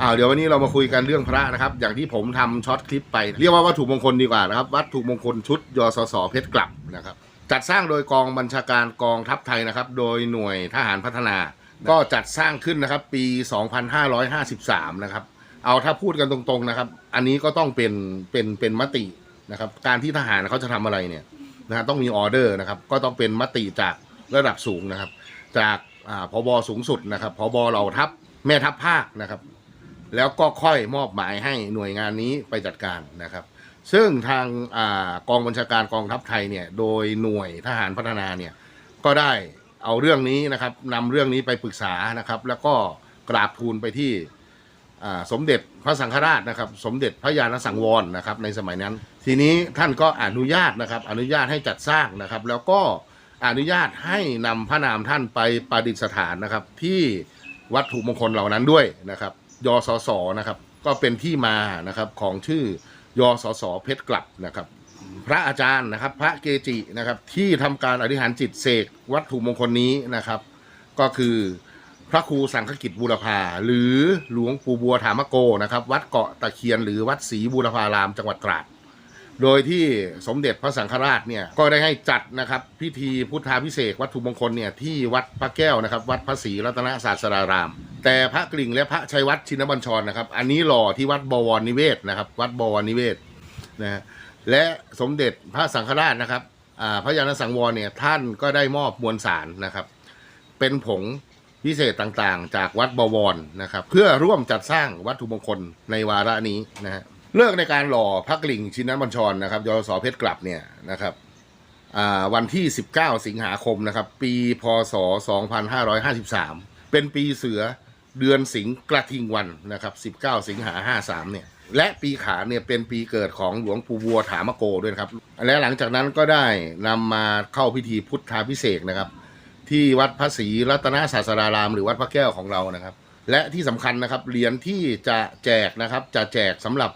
อ้าวเดี๋ยววันนี้เรามาคุยกันเรื่องพระนะครับ อย่างที่ผมทำช็อตคลิปไป เรียกว่าวัตถุมงคลดีกว่านะครับ วัตถุมงคลชุดยสสเพชรกลับนะครับ จัดสร้างโดยกองบัญชาการกองทัพไทยนะครับ โดยหน่วยทหารพัฒนา ก็จัดสร้างขึ้นนะครับ ปี 2553 นะครับ เอาถ้าพูดกันตรงๆนะครับ อันนี้ก็ต้องเป็นเป็นเป็นมตินะครับ การที่ทหารเขาจะทำอะไรเนี่ยนะฮะต้องมีออเดอร์นะครับ ก็ต้องเป็นมติจากระดับสูงนะครับ จากอ่าพบสูงสุดนะครับพบเหล่าทัพแม่ทัพภาคนะครับ แล้วก็ค่อยมอบหมายให้หน่วยงานนี้ไปจัดการนะครับ ซึ่งทางอากองบัญชาการกองทัพไทยเนี่ยโดยหน่วยทหารพัฒนาเนี่ยก็ได้เอาเรื่องนี้นะครับนำเรื่องนี้ไปปรึกษานะครับ แล้วก็กราบทูลไปที่สมเด็จพระสังฆราชนะครับ สมเด็จพระญาณสังวรนะครับ ในสมัยนั้น ทีนี้ท่านก็อนุญาตนะครับ อนุญาตให้จัดสร้างนะครับ แล้วก็อนุญาตให้นำพระนามท่านไปประดิษฐานนะครับ ที่วัตถุมงคลเหล่านั้นด้วยนะครับ ยสสนะครับ ก็เป็นที่มานะครับของชื่อยสสเพชรกลับนะครับ พระอาจารย์นะครับ พระเกจินะครับ ที่ทำการอธิษฐานจิตเสกวัตถุมงคลนี้นะครับ ก็คือพระครูสังฆกิจบูรพาหรือหลวงปู่บัวถามโกนะครับ วัดเกาะตะเคียนหรือวัดศรีบูรพารามจังหวัดตราด โดยที่สมเด็จพระสังฆราชเนี่ยก็ได้ให้จัดนะครับพิธีพุทธาพิเศษวัตถุมงคลเนี่ยที่วัดพระแก้วนะครับ วัดพระศรีรัตนศาสดาราม แต่พระกลิ่งและพระชัยวัฒน์ชินบัญชรนะครับ อันนี้หล่อที่วัดบวรนิเวศนะครับ วัดบวรนิเวศนะฮะและสมเด็จพระสังฆราชนะครับอ่าพระยาณสังวรเนี่ยท่านก็ได้มอบมวลสารนะครับ เป็นผงพิเศษต่างๆ จากวัดบวรนะครับ เพื่อร่วมจัดสร้างวัตถุมงคลในวาระนี้นะฮะ เลิกในการหล่อพระกลิงชินบัญชรนะครับยศเพชรกลับเนี่ยนะครับวันที่ 19 สิงหาคมนะครับ ปีพศ 2553 เป็นปีเสือเดือนสิงกระทิงวันนะครับ 19 สิงหา 53 เนี่ย และปีขาเนี่ยเป็นปีเกิดของหลวงปู่บัวถามโกด้วยครับ และหลังจากนั้นก็ได้นำมาเข้าพิธีพุทธาพิเศษนะครับ ที่วัดพระศรีรัตนศาสดาราม หรือวัดพระแก้วของเรานะครับ และที่สำคัญนะครับเหรียญที่จะแจกนะครับจะแจกสำหรับ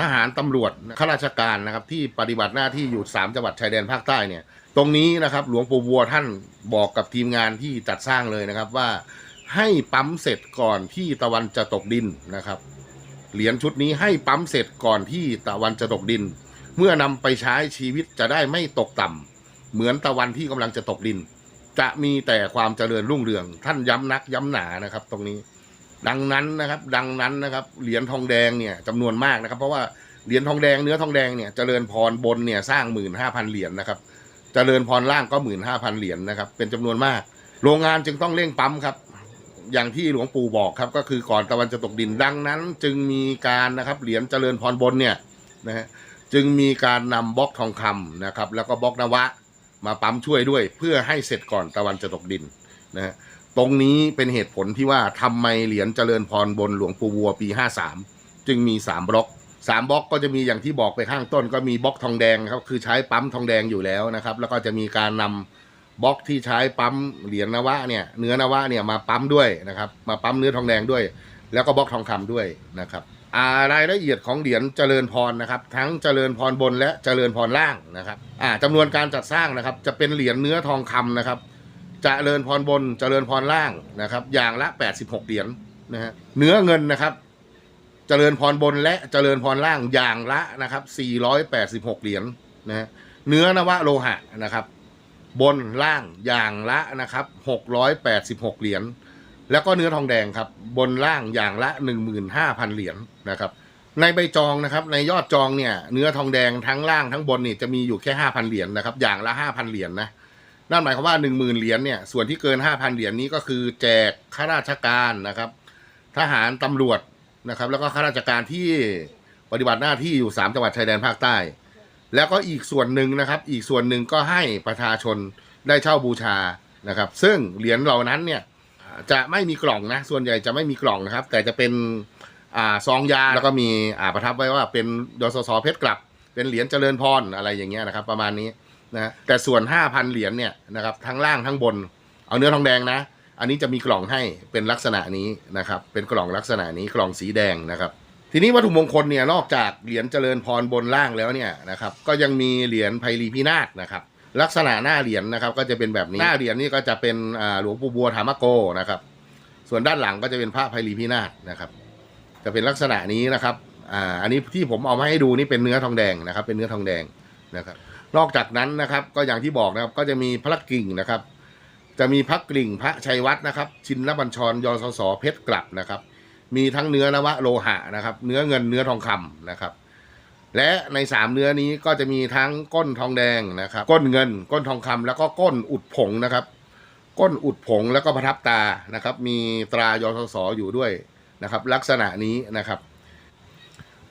ทหารตำรวจข้าราชการนะครับที่ปฏิบัติหน้าที่อยู่ 3 จังหวัดชายแดนภาคใต้เนี่ยตรงนี้นะครับหลวงปู่บัวท่านบอกกับทีมงานที่จัดสร้างเลยนะครับว่าให้ปั๊มเสร็จก่อนที่ตะวันจะตกดินนะครับ เหรียญชุดนี้ให้ปั๊มเสร็จก่อนที่ตะวันจะตกดิน เมื่อนำไปใช้ชีวิตจะได้ไม่ตกต่ำเหมือนตะวันที่กำลังจะตกดิน จะมีแต่ความเจริญรุ่งเรือง ท่านย้ำนักย้ำหนานะครับ ตรงนี้ ดังนั้นนะครับ ดังนั้นนะครับ เหรียญทองแดงเนี่ยจำนวนมากนะครับ เพราะว่าเหรียญทองแดงเนื้อทองแดงเนี่ยเจริญพรบนเนี่ยสร้างหมื่นห้าพันเหรียญนะครับเจริญพรล่างก็หมื่นห้าพันเหรียญนะครับ เป็นจำนวนมาก โรงงานจึงต้องเร่งปั๊มครับ อย่างที่หลวงปู่บอกครับ ก็คือก่อนตะวันจะตกดินดังนั้น จึงมีการนะครับเหรียญเจริญพรบนเนี่ยนะฮะจึงมีการนำบล็อกทองคำนะครับ แล้วก็บล็อกนวะมาปั๊มช่วยด้วย เพื่อให้เสร็จก่อนตะวันจะตกดินนะฮะ ตรงนี้เป็นเหตุผลที่ว่าทำไมเหรียญเจริญพรบนหลวงปู่วัวปี 53 จึงมี 3 บล็อก 3 บล็อกก็จะมีอย่างที่บอกไปข้างต้น ก็มีบล็อกทองแดงครับคือใช้ปั๊มทองแดงอยู่แล้วนะครับ แล้วก็จะมีการนำบล็อกที่ใช้ปั๊มเหรียญนวะเนี่ยเนื้อนวะเนี่ยมาปั๊มด้วยนะครับ มาปั๊มเนื้อทองแดงด้วย แล้วก็บล็อกทองคำด้วยนะครับอ่ารายละเอียดของเหรียญเจริญพรนะครับ ทั้งเจริญพรบนและเจริญพรล่างนะครับอ่าจำนวนการจัดสร้างนะครับ จะเป็นเหรียญเนื้อทองคำนะครับ จเจริญพรบนเจริญพรล่างนะครับ อย่างละ 86 เหรียญนะฮะเนื้อเงินนะครับเจริญพรบนและเจริญพรล่างอย่างละนะครับ 486 เหรียญนะฮะเนื้อนวะโลหะนะครับ บนล่างอย่างละนะครับ 686 เหรียญแล้วก็เนื้อทองแดงครับ บนล่างอย่างละ 15,000 เหรียญนะครับ ในใบจองนะครับ ในยอดจองเนี่ยเนื้อทองแดงทั้งล่างทั้งบนนี่จะมีอยู่แค่ 5,000 เหรียญนะครับ อย่างละ 5,000 เหรียญนะ นั่นหมายความว่า 10,000 เหรียญเนี่ย ส่วนที่เกิน 5,000 เหรียญนี้ก็คือแจกข้าราชการนะครับ ทหารตำรวจนะครับ แล้วก็ข้าราชการที่ปฏิบัติหน้าที่อยู่ 3 จังหวัดชายแดนภาคใต้ แล้วก็อีกส่วนหนึ่งนะครับ อีกส่วนหนึ่งก็ให้ประชาชนได้เช่าบูชานะครับ ซึ่งเหรียญเหล่านั้นเนี่ยจะไม่มีกล่องนะ ส่วนใหญ่จะไม่มีกล่องนะครับ แต่จะเป็นอ่าซองยาแล้วก็มีอ่าประทับไว้ว่าเป็นดสสเพชรกลับ เป็นเหรียญเจริญพรอะไรอย่างเงี้ยนะครับ ประมาณนี้ นะฮะแต่ส่วน 5,000 เหรียญเนี่ยนะครับทั้งล่างทั้งบน เอาเนื้อทองแดงนะ อันนี้จะมีกล่องให้เป็นลักษณะนี้นะครับเป็นกล่องลักษณะนี้กล่องสีแดงนะครับ ทีนี้วัตถุมงคลเนี่ยนอกจากเหรียญเจริญพรบนล่างแล้วเนี่ยนะครับก็ยังมีเหรียญไพรีพินาศนะครับลักษณะหน้าเหรียญนะครับก็จะเป็นแบบนี้หน้าเหรียญนี่ก็จะเป็นหลวงปู่บัวธรรมโกนะครับส่วนด้านหลังก็จะเป็นพระไพรีพินาศนะครับจะเป็นลักษณะนี้นะครับอ่าอันนี้ที่ผมเอามาให้ดูนี่เป็นเนื้อทองแดงนะครับ เป็นเนื้อทองแดงนะครับ นอกจากนั้นนะครับ ก็อย่างที่บอกนะครับ ก็จะมีพระกิ่งนะครับ จะมีพระกลิ่งพระชัยวัฒนะครับ ชินนบัญชรยศสเพชรกลับนะครับ มีทั้งเนื้อนวะโลหะนะครับ เนื้อเงินเนื้อทองคำนะครับ และในสามเนื้อนี้ก็จะมีทั้งก้นทองแดงนะครับ ก้นเงิน ก้นทองคำแล้วก็ก้นอุดผงนะครับ ก้นอุดผงแล้วก็ประทับตานะครับ มีตรายศสอยู่ด้วยนะครับ ลักษณะนี้นะครับ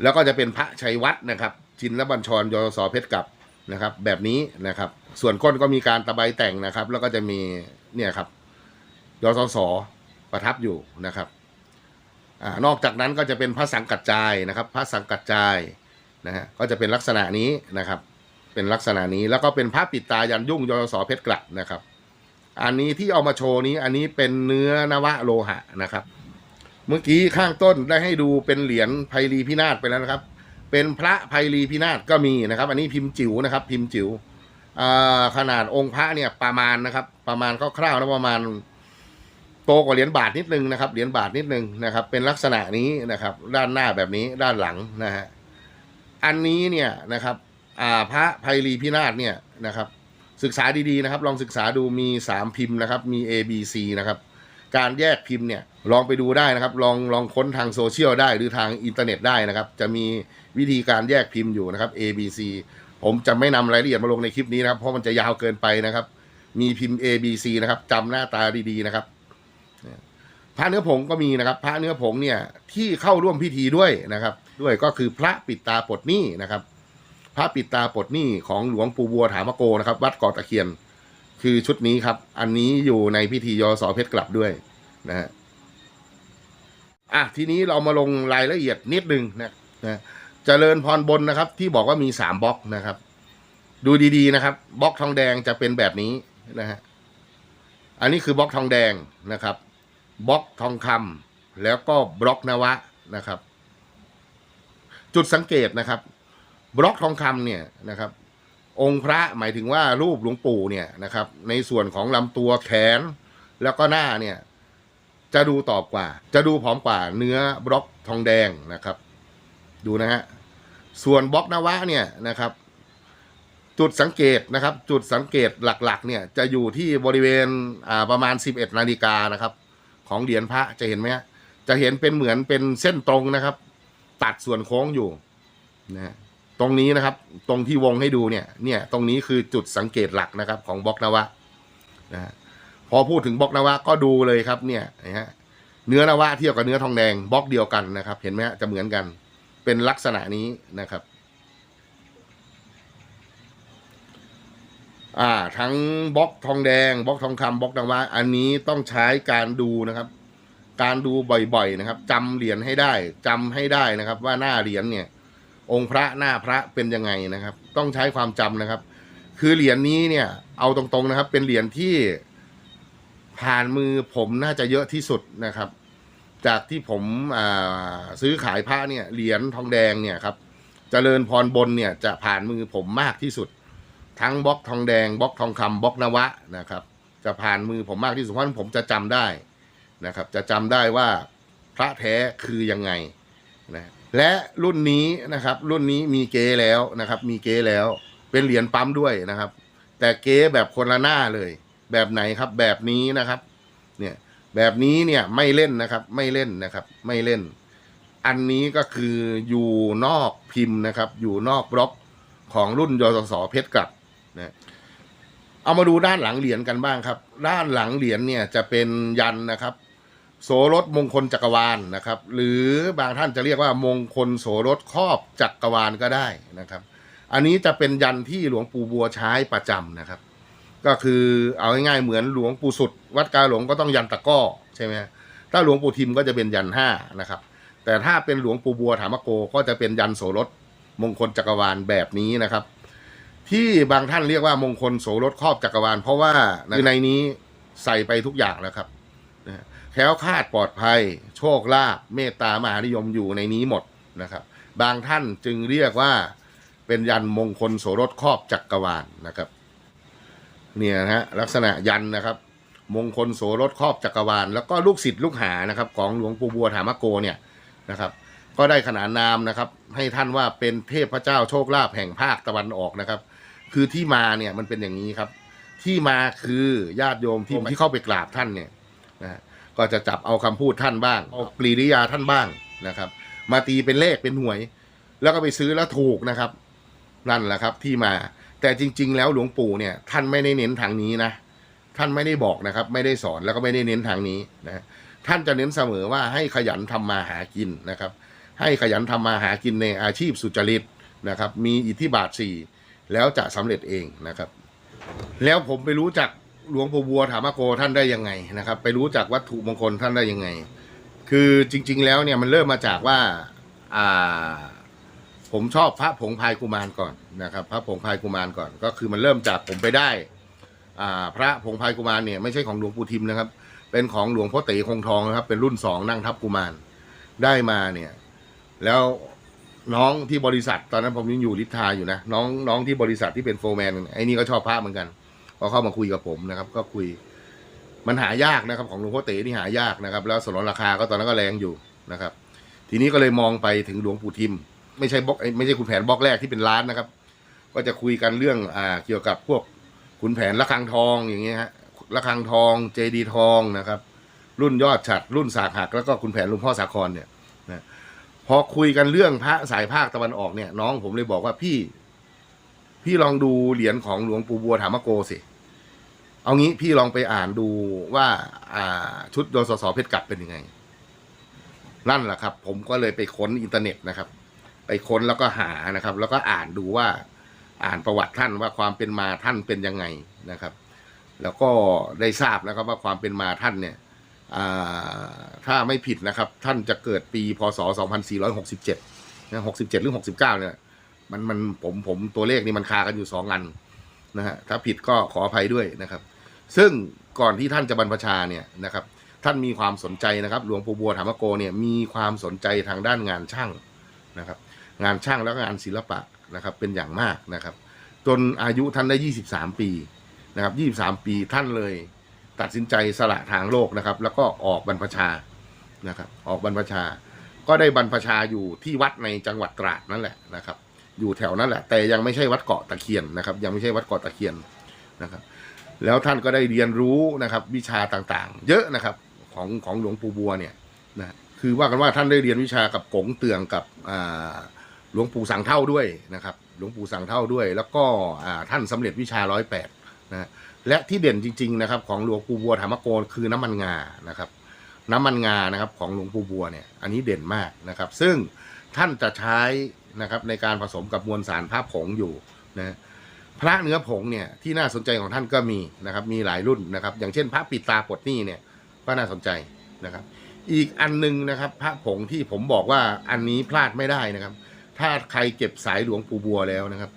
แล้วก็จะเป็นพระชัยวัฒนะครับ ชินนบัญชรยศสเพชรกลับ นะครับ แบบนี้นะครับ ส่วนก้นก็มีการตะไบแต่งนะครับ แล้วก็จะมีเนี่ยครับยศสประทับอยู่นะครับอนอกจากนั้นก็จะเป็นพระสังกัจจายนะครับพระสังกัจจายนะฮะก็จะเป็นลักษณะนี้นะครับ เป็นลักษณะนี้แล้วก็เป็นพระปิดตายันยุ่งยศเพชรกลัดนะครับ อันนี้ที่เอามาโชว์นี้อันนี้เป็นเนื้อนวะโลหะนะครับ เมื่อกี้ข้างต้นได้ให้ดูเป็นเหรียญไพรีพินาศไปแล้วนะครับ เป็นพระไพรีพินาศก็มีนะครับ อันนี้พิมพ์จิ๋วนะครับ พิมพ์จิ๋วขนาดองค์พระเนี่ยประมาณนะครับ ประมาณคร่าวๆนะประมาณโตกว่าเหรียญบาทนิดนึงนะครับเหรียญบาทนิดนึงนะครับ เป็นลักษณะนี้นะครับ ด้านหน้าแบบนี้ด้านหลังนะฮะอันนี้เนี่ยนะครับพระไพรีพินาศเนี่ยนะครับ ศึกษาดีๆนะครับ ลองศึกษาดูมีสามพิมพ์นะครับ มี A B C นะครับ การแยกพิมพ์เนี่ย ลองไปดูได้นะครับ ลองลองค้นทางโซเชียลได้หรือทางอินเทอร์เน็ตได้นะครับ จะมีวิธีการแยกพิมพ์อยู่นะครับ A B C ผมจะไม่นำรายละเอียดมาลงในคลิปนี้นะครับ เพราะมันจะยาวเกินไปนะครับ มีพิมพ์ A B C นะครับจำหน้าตาดีๆนะครับพระเนื้อผงก็มีนะครับ พระเนื้อผงเนี่ยที่เข้าร่วมพิธีด้วยนะครับ ด้วยก็คือพระปิดตาปดหนี้นะครับ พระปิดตาปดหนี้ของหลวงปู่บัวถามโกนะครับ วัดเกาะตะเคียน คือชุดนี้ครับ อันนี้อยู่ในพิธียศเพชรกลับด้วยนะฮะ อะทีนี้เรามาลงรายละเอียดนิดนึงนะนะเจริญพรบนนะครับ ที่บอกว่ามีสามบล็อกนะครับ ดูดีๆนะครับบล็อกทองแดงจะเป็นแบบนี้นะฮะอันนี้คือบล็อกทองแดงนะครับบล็อกทองคำแล้วก็บล็อกนวะนะครับ จุดสังเกตนะครับ บล็อกทองคำเนี่ยนะครับ องค์พระหมายถึงว่ารูปหลวงปู่เนี่ยนะครับ ในส่วนของลำตัวแขนแล้วก็หน้าเนี่ย จะดูตอบกว่า จะดูผอมกว่าเนื้อบล็อกทองแดงนะครับ ดูนะฮะส่วนบล็อกนวะเนี่ยนะครับ จุดสังเกตนะครับ จุดสังเกตหลักๆ เนี่ยจะอยู่ที่บริเวณอ่าประมาณ 11 นาฬิกานะครับ ของเหรียญพระจะเห็นไหมฮะจะเห็นเป็นเหมือนเป็นเส้นตรงนะครับ ตัดส่วนโค้งอยู่นะฮะตรงนี้นะครับ ตรงที่วงให้ดูเนี่ย เนี่ย ตรงนี้คือจุดสังเกตหลักนะครับ ของบล็อกนวะนะฮะ พอพูดถึงบล็อกนวะก็ดูเลยครับเนี่ยนะฮะเนื้อนวะเทียบกับเนื้อทองแดงบล็อกเดียวกันนะครับ เห็นไหมฮะจะเหมือนกัน เป็นลักษณะนี้นะครับ อ่า ทั้งบล็อกทองแดงบล็อกทองคำบล็อกนวะอันนี้ต้องใช้การดูนะครับ การดูบ่อยๆนะครับจำเหรียญให้ได้จำให้ได้นะครับ ว่าหน้าเหรียญเนี่ย องค์พระหน้าพระเป็นยังไงนะครับ ต้องใช้ความจำนะครับ คือเหรียญนี้เนี่ย เอาตรงๆนะครับ เป็นเหรียญที่ ผ่านมือผมน่าจะเยอะที่สุดนะครับ จากที่ผมซื้อขายพระเนี่ยเหรียญทองแดงเนี่ยครับเจริญพรบนเนี่ยจะผ่านมือผมมากที่สุด ทั้งบล็อกทองแดงบล็อกทองคำบล็อกนวะนะครับ จะผ่านมือผมมากที่สุดเพราะฉะนั้นผมจะจำได้นะครับ จะจำได้ว่าพระแท้คือยังไงนะและรุ่นนี้นะครับ รุ่นนี้มีเก๊แล้วนะครับ มีเก๊แล้วเป็นเหรียญปั๊มด้วยนะครับ แต่เก๊แบบคนละหน้าเลย แบบไหนครับ แบบนี้นะครับ เนี่ยแบบนี้เนี่ยไม่เล่นนะครับ ไม่เล่นนะครับ ไม่เล่น อันนี้ก็คืออยู่นอกพิมพ์นะครับ อยู่นอกบล็อกของรุ่นยศสเพชรกลับนะเอามาดูด้านหลังเหรียญกันบ้างครับ ด้านหลังเหรียญเนี่ยจะเป็นยันนะครับ โสรถมงคลจักรวาลนะครับ หรือบางท่านจะเรียกว่ามงคลโสรถครอบจักรวาลก็ได้นะครับ อันนี้จะเป็นยันที่หลวงปู่บัวใช้ประจำนะครับ ก็คือเอาง่ายๆเหมือนหลวงปู่สุด วัดกาหลงก็ต้องยันตะก้อใช่ไหมถ้าหลวงปู่ทิมก็จะเป็นยันห้านะครับ แต่ถ้าเป็นหลวงปู่บัวถามโกก็จะเป็นยันโสรถมงคลจักรวาลแบบนี้นะครับ ที่บางท่านเรียกว่ามงคลโสรถครอบจักรวาล เพราะว่าในนี้ใส่ไปทุกอย่างแล้วครับนะฮะแคล้วคาดปลอดภัย โชคลาภเมตตามหานิยมอยู่ในนี้หมดนะครับ บางท่านจึงเรียกว่าเป็นยันมงคลโสรถครอบจักรวาลนะครับ เนี่ยนะฮะลักษณะยันนะครับ มงคลโสรถครอบจักรวาล แล้วก็ลูกศิษย์ลูกหานะครับของหลวงปู่บัวถามโกเนี่ยนะครับ ก็ได้ขนานนามนะครับ ให้ท่านว่าเป็นเทพเจ้าโชคลาภแห่งภาคตะวันออกนะครับ คือที่มาเนี่ยมันเป็นอย่างนี้ครับ ที่มาคือญาติโยมที่ที่เข้าไปกราบท่านเนี่ยนะฮะก็จะจับเอาคำพูดท่านบ้างเอากริยาท่านบ้างนะครับ มาตีเป็นเลขเป็นหวย แล้วก็ไปซื้อแล้วถูกนะครับ นั่นแหละครับที่มา แต่จริง ๆ แล้วหลวงปู่เนี่ยท่านไม่ได้เน้นทางนี้นะท่านไม่ได้บอกนะครับ ไม่ได้สอนแล้วก็ไม่ได้เน้นทางนี้นะท่านจะเน้นเสมอว่าให้ขยันทำมาหากินนะครับ ให้ขยันทำมาหากินในอาชีพสุจริตนะครับ มีอิทธิบาทสี่แล้วจะสำเร็จเองนะครับ แล้วผมไปรู้จักหลวงปู่บัวถามโกท่านได้ยังไงนะครับ ไปรู้จักวัตถุมงคลท่านได้ยังไง คือจริง ๆ แล้วเนี่ยมันเริ่มมาจากว่าอ่า ผมชอบพระผงพายกุมารก่อนนะครับ พระผงพายกุมารก่อน ก็คือมันเริ่มจากผมไปได้อ่าพระผงพายกุมารเนี่ยไม่ใช่ของหลวงปู่ทิมนะครับ เป็นของหลวงพ่อเต๋คงทองนะครับ เป็นรุ่นสองนั่งทับกุมารได้มาเนี่ย แล้วน้องที่บริษัทตอนนั้นผมยังอยู่ลิทาอยู่นะน้องน้องที่บริษัทที่เป็นโฟร์แมนไอ้นี่ก็ชอบพระเหมือนกันก็เข้ามาคุยกับผมนะครับ ก็คุย มันหายากนะครับ ของหลวงพ่อเต๋นี่หายากนะครับ แล้วสนนราคาก็ตอนนั้นก็แรงอยู่นะครับ ทีนี้ก็เลยมองไปถึงหลวงปู่ทิม ไม่ใช่บล็อกไม่ใช่คุณแผนบล็อกแรกที่เป็นร้านนะครับ ก็จะคุยกันเรื่องอ่าเกี่ยวกับพวกขุนแผนระฆังทองอย่างเงี้ยฮะระฆังทองเจดีทองนะครับ รุ่นยอดฉัด รุ่นสากหัก แล้วก็คุณแผนหลุงพ่อสาครเนี่ยนะพอคุยกันเรื่องพระสายภาคตะวันออกเนี่ย น้องผมเลยบอกว่าพี่ พี่ลองดูเหรียญของหลวงปู่บัวถามโกสิเอางี้พี่ลองไปอ่านดูว่าอ่าชุดโดสสเพชรกลับเป็นยังไง นั่นแหละครับ ผมก็เลยไปค้นอินเทอร์เน็ตนะครับ ไปค้นแล้วก็หานะครับ แล้วก็อ่านดูว่าอ่านประวัติท่านว่าความเป็นมาท่านเป็นยังไงนะครับ แล้วก็ได้ทราบนะครับว่าความเป็นมาท่านเนี่ยถ้าไม่ผิดนะครับ ท่านจะเกิดปีพศ 2467นะ67 หรือ 69 เนี่ยมันมันผมผมตัวเลขนี่มันคากันอยู่สองอันนะฮะถ้าผิดก็ขออภัยด้วยนะครับ ซึ่งก่อนที่ท่านจะบรรพชาเนี่ยนะครับ ท่านมีความสนใจนะครับ หลวงปู่บัวธรรมโกเนี่ยมีความสนใจทางด้านงานช่างนะครับ งานช่างแล้วก็งานศิลปะนะครับเป็นอย่างมากนะครับ จนอายุท่านได้ 23 ปีนะครับ23 ปีท่านเลยตัดสินใจสละทางโลกนะครับ แล้วก็ออกบรรพชานะครับออกบรรพชา ก็ได้บรรพชาอยู่ที่วัดในจังหวัดตราดนั่นแหละนะครับ อยู่แถวนั้นแหละ แต่ยังไม่ใช่วัดเกาะตะเคียนนะครับ ยังไม่ใช่วัดเกาะตะเคียนนะครับ แล้วท่านก็ได้เรียนรู้นะครับ วิชาต่างๆ เยอะนะครับของของหลวงปู่บัวเนี่ยนะคือว่ากันว่าท่านได้เรียนวิชากับกงเตืองกับอ่า ลวงปู่สังเท่าด้วยนะครับ หลวงปู่สังเท่าด้วย แล้วก็ท่านสำเร็จวิชาร้อยแปดนะและที่เด่นจริง ๆ นะครับ ของหลวงปู่บัวธรรมโกนคือน้ำมันงานะครับ น้ำมันงานะครับของหลวงปู่บัวเนี่ยอันนี้เด่นมากนะครับ ซึ่งท่านจะใช้นะครับในการผสมกับมวลสารผ้าผงอยู่นะพระเนื้อผงเนี่ยที่น่าสนใจของท่านก็มีนะครับ มีหลายรุ่นนะครับ อย่างเช่น พระปิดตาปดนี้เนี่ยก็น่าสนใจนะครับ อีกอันหนึงนะครับ พระผงที่ผมบอกว่าอันนี้พลาดไม่ได้นะครับ ถ้าใครเก็บสายหลวงปู่บัวแล้วนะครับ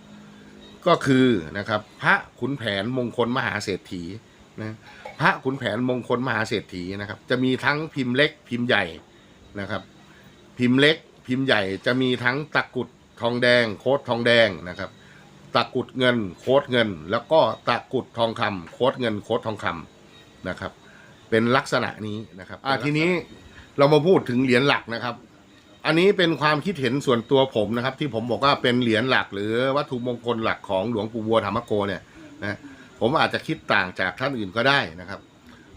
ก็คือนะครับ พระขุนแผนมงคลมหาเศรษฐีนะพระขุนแผนมงคลมหาเศรษฐีนะครับ จะมีทั้งพิมพ์เล็กพิมพ์ใหญ่นะครับ พิมพ์เล็กพิมพ์ใหญ่จะมีทั้งตะกรุดทองแดง โคดทองแดงนะครับ ตะกรุดเงิน โคดเงิน แล้วก็ตะกรุดทองคำโคดเงิน โคดทองคำนะครับ เป็นลักษณะนี้นะครับอะทีนี้เรามาพูดถึงเหรียญหลักนะครับ อันนี้เป็นความคิดเห็นส่วนตัวผมนะครับ ที่ผมบอกว่าเป็นเหรียญหลัก หรือวัตถุมงคลหลักของหลวงปู่บัวธรรมโกเนี่ยนะผมอาจจะคิดต่างจากท่านอื่นก็ได้นะครับ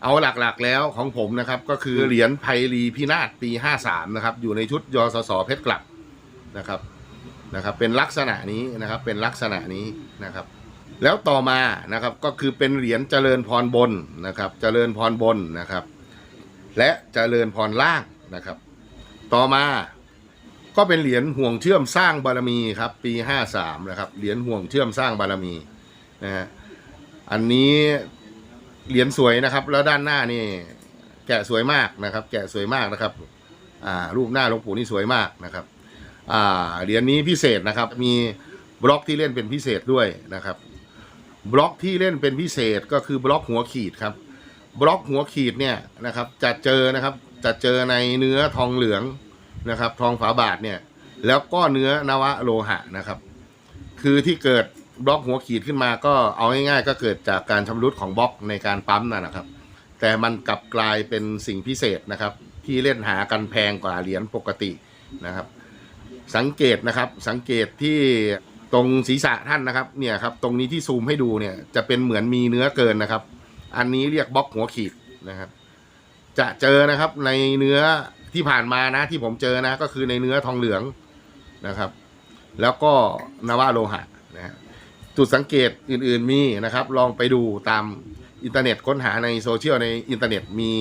เอาหลักๆแล้วของผมนะครับ ก็คือเหรียญไพรีพินาศปี 53 นะครับ อยู่ในชุดยสสเพชรกลับนะครับนะครับ เป็นลักษณะนี้นะครับเป็นลักษณะนี้นะครับ แล้วต่อมานะครับก็คือเป็นเหรียญเจริญพรบนนะครับ เจริญพรบนนะครับ และเจริญพรล่างนะครับ ต่อมาก็เป็นเหรียญห่วงเชื่อมสร้างบารมีครับ ปี53นะครับเหรียญห่วงเชื่อมสร้างบารมีนะฮะอันนี้เหรียญสวยนะครับ แล้วด้านหน้านี่แกะสวยมากนะครับ แกะสวยมากนะครับอ่ารูปหน้าหลวงปู่นี่สวยมากนะครับอ่าเหรียญนี้พิเศษนะครับ มีบล็อกที่เล่นเป็นพิเศษด้วยนะครับ บล็อกที่เล่นเป็นพิเศษก็คือบล็อกหัวขีดครับ บล็อกหัวขีดเนี่ยนะครับจะเจอนะครับจะเจอในเนื้อทองเหลือง นะครับ ทองฝาบาทเนี่ย แล้วก็เนื้อนวะโลหะนะครับ คือที่เกิดบล็อกหัวขีดขึ้นมาก็เอาง่ายๆ ก็เกิดจากการชำรุดของบล็อกในการปั๊มนั่นนะครับ แต่มันกลับกลายเป็นสิ่งพิเศษนะครับ ที่เล่นหากันแพงกว่าเหรียญปกตินะครับ สังเกตนะครับสังเกตที่ตรงศีรษะท่านนะครับเนี่ยครับตรงนี้ที่ซูมให้ดูเนี่ยจะเป็นเหมือนมีเนื้อเกินนะครับ อันนี้เรียกบล็อกหัวขีดนะครับ จะเจอนะครับในเนื้อ ที่ผ่านมานะที่ผมเจอนะก็คือในเนื้อทองเหลืองนะครับ แล้วก็นวะโลหะนะฮะจุดสังเกตอื่นๆมีนะครับ ลองไปดูตามอินเทอร์เน็ตค้นหาในโซเชียลในอินเทอร์เน็ตมี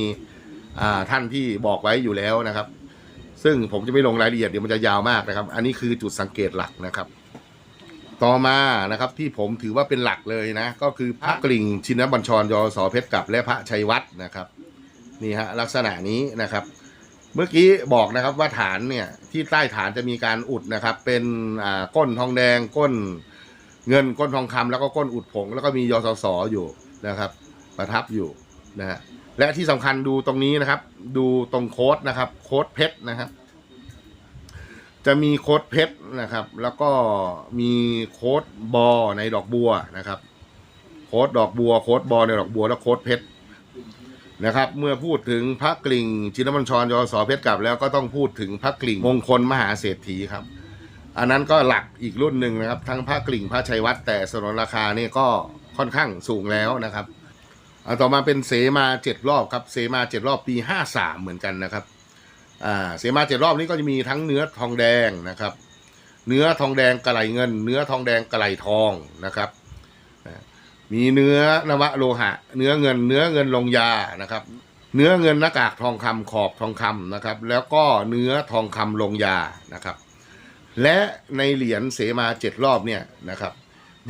อ่าท่านที่บอกไว้อยู่แล้วนะครับ ซึ่งผมจะไม่ลงรายละเอียดเดี๋ยวมันจะยาวมากนะครับ อันนี้คือจุดสังเกตหลักนะครับ ต่อมานะครับที่ผมถือว่าเป็นหลักเลยนะ ก็คือพระกลิ่งชินบัญชรยศเพชรกับและพระชัยวัฒน์นะครับ นี่ฮะลักษณะนี้นะครับ เมื่อกี้บอกนะครับว่าฐานเนี่ยที่ใต้ฐานจะมีการอุดนะครับ เป็นก้นทองแดงก้นเงินก้นทองคำแล้วก็ก้นอุดผง แล้วก็มียศสอยู่นะครับ ประทับอยู่นะฮะและที่สำคัญดูตรงนี้นะครับ ดูตรงโค้ดนะครับ โค้ดเพชรนะครับ จะมีโค้ดเพชรนะครับ แล้วก็มีโค้ดบอในดอกบัวนะครับ โค้ดดอกบัวโค้ดบอในดอกบัวแล้วโค้ดเพชร นะครับ เมื่อพูดถึงพระกลิ่งชินบัญชรยศเพชรกลับ แล้วก็ต้องพูดถึงพระกลิ่งมงคลมหาเศรษฐีครับ อันนั้นก็หลักอีกรุ่นหนึ่งนะครับ ทั้งพระกลิ่งพระชัยวัฒน์แต่สนนราคาเนี่ยก็ค่อนข้างสูงแล้วนะครับเอาต่อมาเป็นเสมาเจ็ดรอบครับเสมาเจ็ดรอบปีห้าสามเหมือนกันนะครับอ่าเสมาเจ็ดรอบนี้ก็จะมีทั้งเนื้อทองแดงนะครับ เนื้อทองแดงกระไหลเงิน เนื้อทองแดงกระไหลทองนะครับ มีเนื้อนวะโลหะ เนื้อเงินเนื้อเงินลงยานะครับ เนื้อเงินหน้ากากทองคำขอบทองคำนะครับ แล้วก็เนื้อทองคำลงยานะครับ และในเหรียญเสมาเจ็ดรอบเนี่ยนะครับ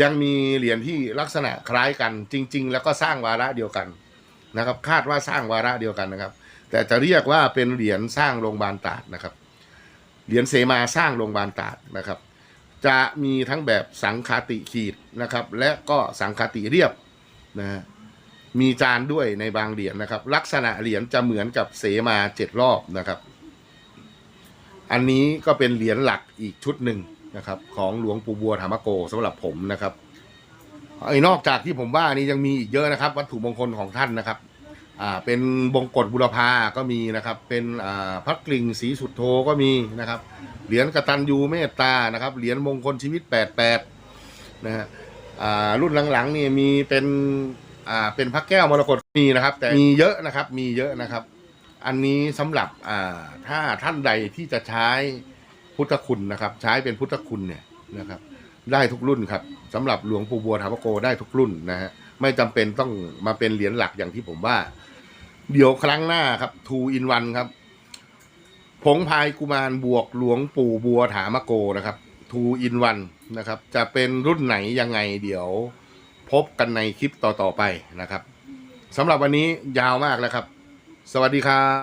ยังมีเหรียญที่ลักษณะคล้ายกันจริง ๆ แล้วก็สร้างวาระเดียวกันนะครับ คาดว่าสร้างวาระเดียวกันนะครับ แต่จะเรียกว่าเป็นเหรียญสร้างโรงพยาบาลตาดนะครับเหรียญเสมาสร้างโรงพยาบาลตาดนะครับ จะมีทั้งแบบสังคาติขีดนะครับ และก็สังคาติเรียบนะฮะมีจานด้วยในบางเหรียญนะครับ ลักษณะเหรียญจะเหมือนกับเสมาเจ็ดรอบนะครับ อันนี้ก็เป็นเหรียญหลักอีกชุดหนึ่งนะครับ ของหลวงปู่บัวธรรมโกสำหรับผมนะครับไอ้นอกจากที่ผมว่านี่ยังมีอีกเยอะนะครับ วัตถุมงคลของท่านนะครับ อ่าเป็นบงกฎบุรพาก็มีนะครับ เป็นอ่าพระกลิ่งสีสุดโทก็มีนะครับ เหรียญกตัญญูเมตตานะครับ เหรียญมงคลชีวิต 88 นะฮะอ่ารุ่นหลังๆนี่มีเป็นอ่าเป็นพระแก้วมรกตมีนะครับ แต่มีเยอะนะครับมีเยอะนะครับ อันนี้สำหรับอ่าถ้าท่านใดที่จะใช้พุทธคุณนะครับ ใช้เป็นพุทธคุณเนี่ยนะครับ ได้ทุกรุ่นครับสำหรับหลวงปู่บัวธรรมโกได้ทุกรุ่นนะฮะไม่จำเป็นต้องมาเป็นเหรียญหลักอย่างที่ผมว่า เดี๋ยวครั้งหน้าครับทูอินวันครับ ผงพายกุมารบวกหลวงปู่บัวถามโกนะครับทูอินวันนะครับ จะเป็นรุ่นไหนยังไงเดี๋ยวพบกันในคลิปต่อ ๆ ไปนะครับสำหรับวันนี้ยาวมากแล้วครับ สวัสดีครับ